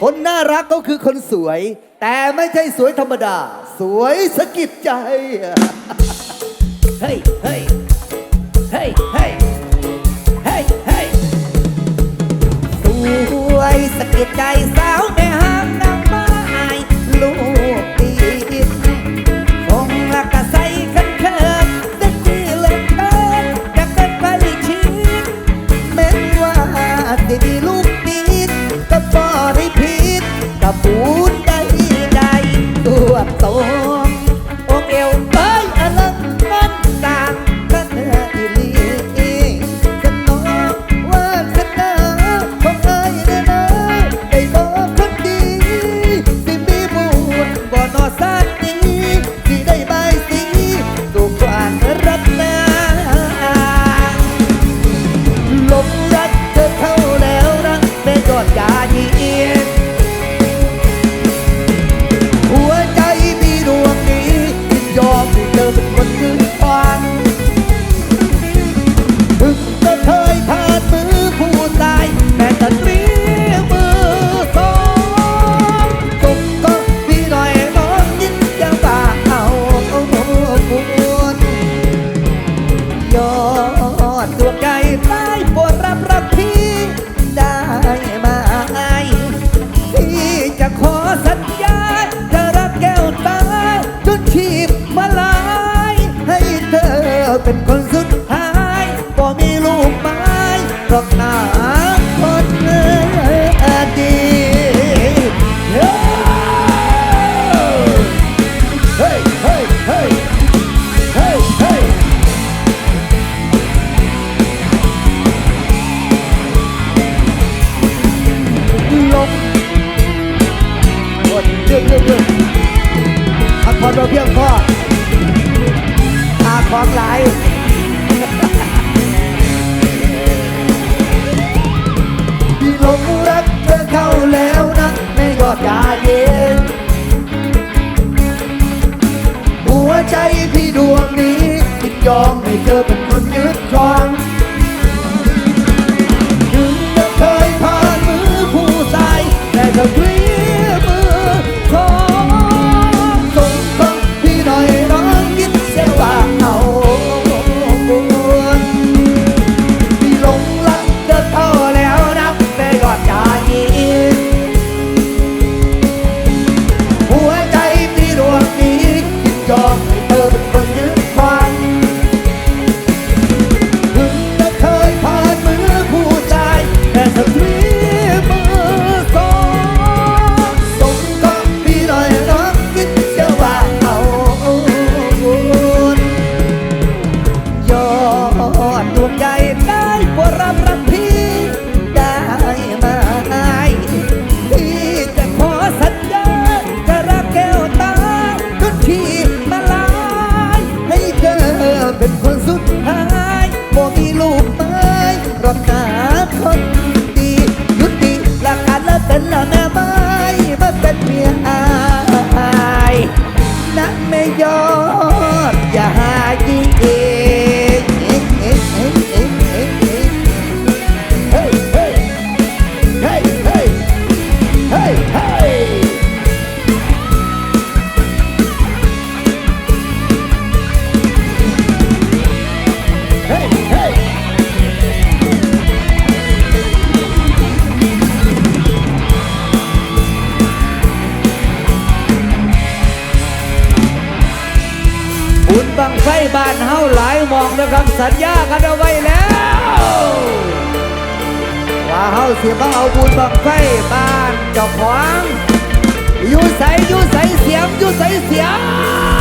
คนน่ารักก็คือคนสวย แต่ไม่ใช่สวยธรรมดา สวยสะกิดใจ เฮ้ยเฮ้ยเฮ้ยเฮ้ยเฮ้ยสวยสะกิดใจ ธอเป็นคน me. ขวางอยู่ใสอยู่ใสเสียงอยู่ใสเสียม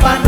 Papa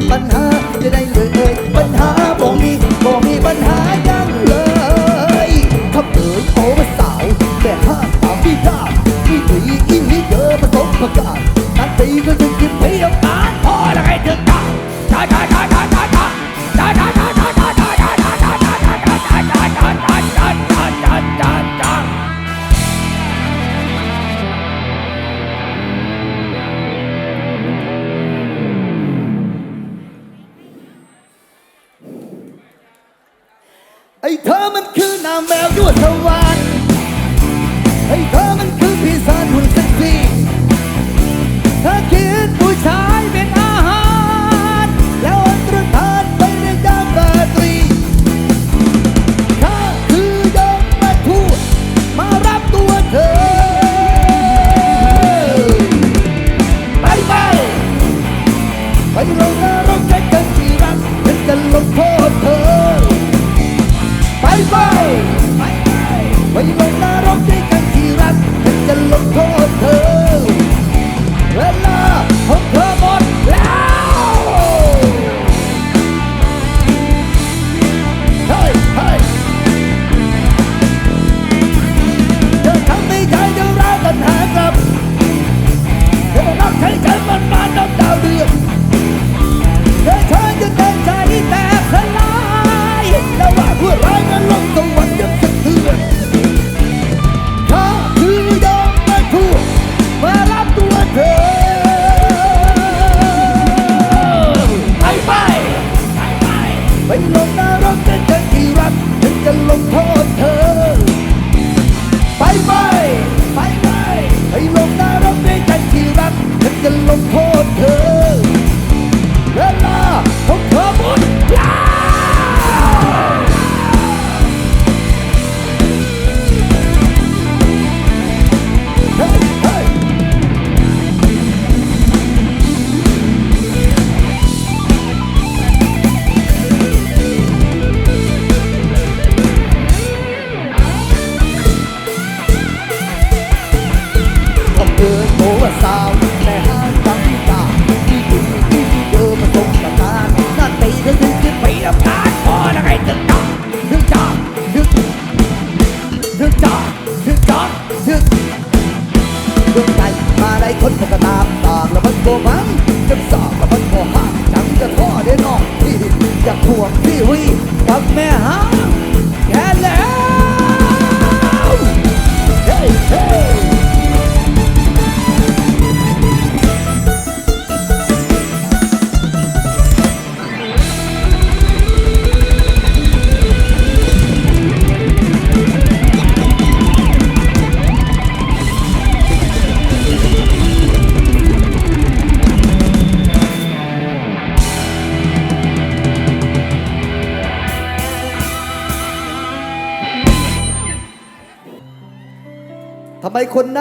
ป็นปัญหา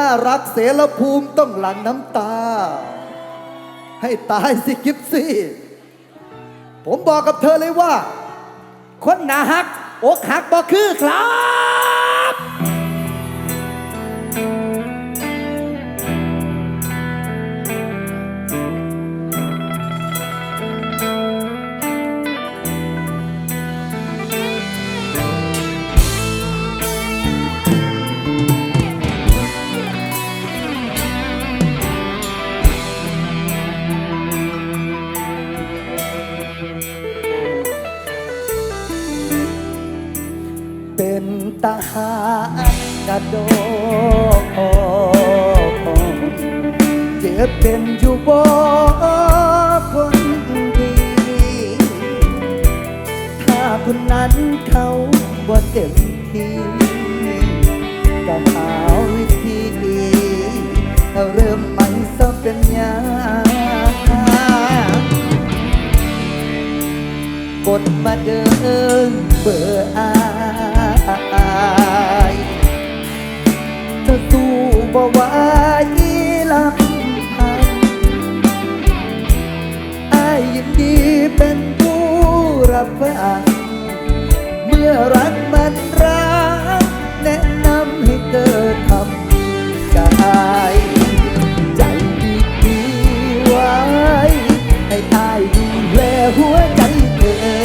ารักเสรภูมิต้องหลั่งน้ำตา ให้ตายสิกิฟซี่ ผมบอกกับเธอเลยว่า คนหนาหัก อกหักบ่คือครับ คนนั้นเขาบ่เต็มที่ก็หาวิธีเริ่มใหม่ซะเป็นยังกดมาเดินเบื่ออายเธอสู้บ่ไหวลำพังอายยินดีเป็นผู้รับฟัง เมื่อรักมันรักแนะนำให้เธอทำกายใจดีดีไว้ให้อายดูแลหัวใจเธอ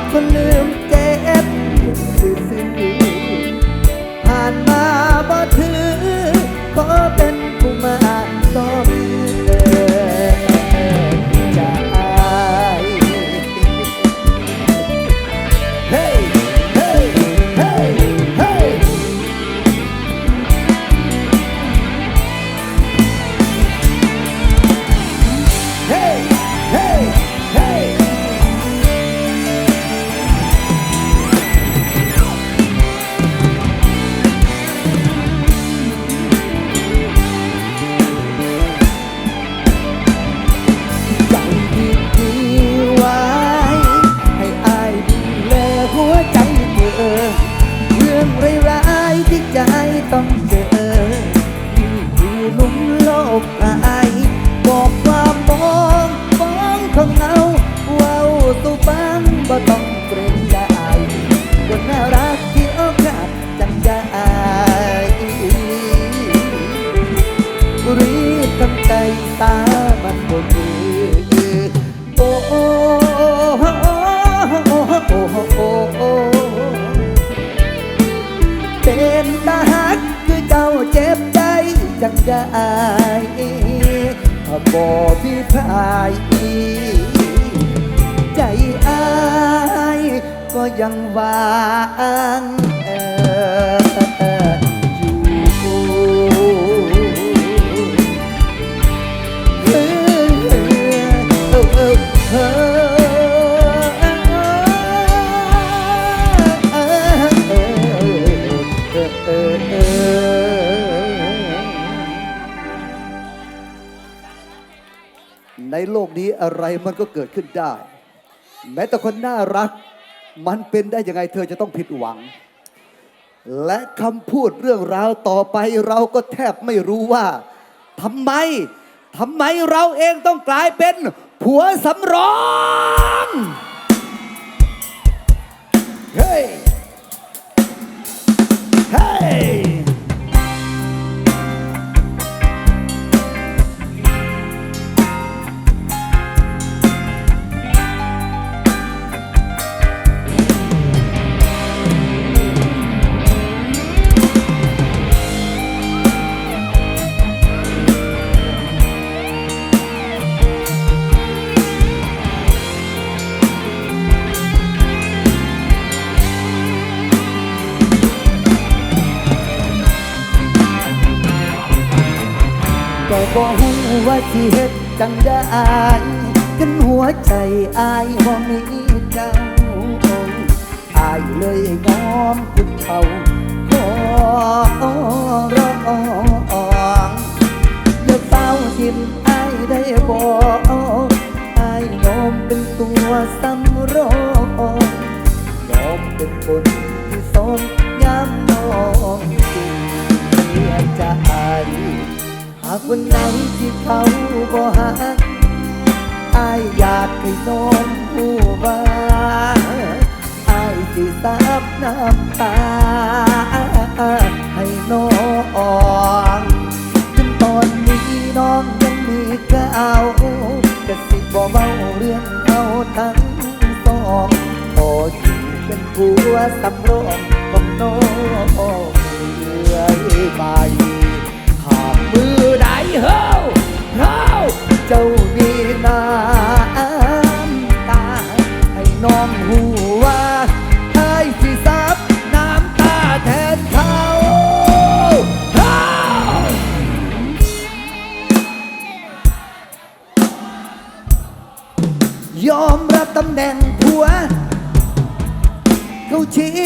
ดทอดคนลืมเจ็บซื่อผ่านมาบ่ถือขอเป็น พี่พายใจอายก็ยังวางเออ นี้อะไรมันก็เกิดขึ้นได้ แม้แต่คนน่ารัก มันเป็นได้ยังไงเธอจะต้องผิดหวัง และคำพูดเรื่องราวต่อไปเราก็แทบไม่รู้ว่าทำไมทำไมเราเองต้องกลายเป็นผัวสำรอง เฮ้ย ก็บอกว่าสิเฮ็ดจังได้กันหัวใจอายว่มีเจ้าอายเลยยอมคุกเขาขอร้องอย่าเฝ้าทิมอายได้บอกอายยอมเป็นตัวสำรองยอมเป็นคนที่สองยามน้องเสียใจหากวันไหนที่เขาบ่หักอายอยากให้น้องผู้ว่าอายสิซับน้ำตา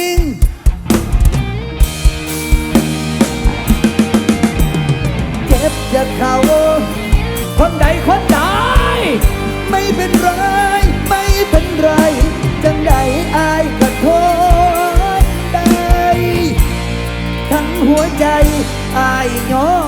ชิง เก็บจากเขา คนใดคนใดไม่เป็นไร ไม่เป็นไร จังใดอายก็ทนได้ ทั้งหัวใจอายยอม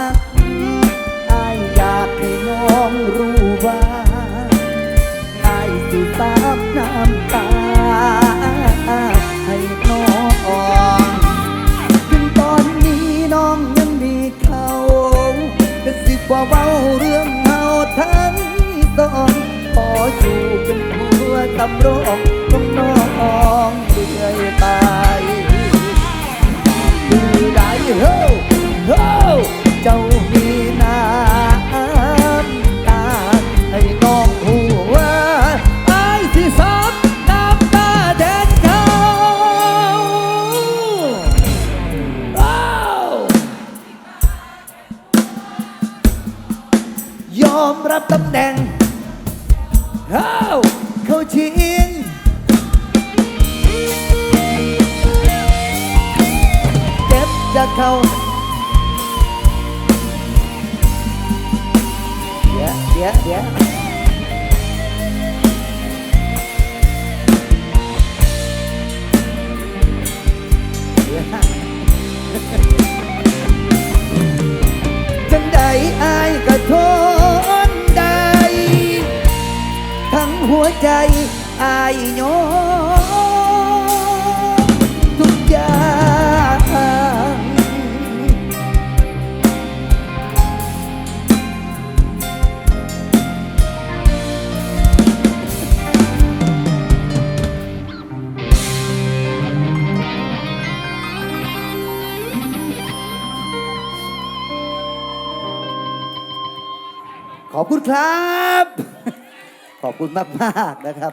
อายอยากให้น้องรู้ว่าอายสิตามน้ำตา ให้น้องถึงตอนนี้น้องยังมีเขาแต่สิบ่เว้าเรื่องเมาทั้งสองขออยู่เป็นผัวตำรองของน้องเรื่อยไปมื จังใดอายก็ทนได้ทั้งหัวใจอายยอม อบคุณครับ ขอบคุณมาก ๆ นะครับ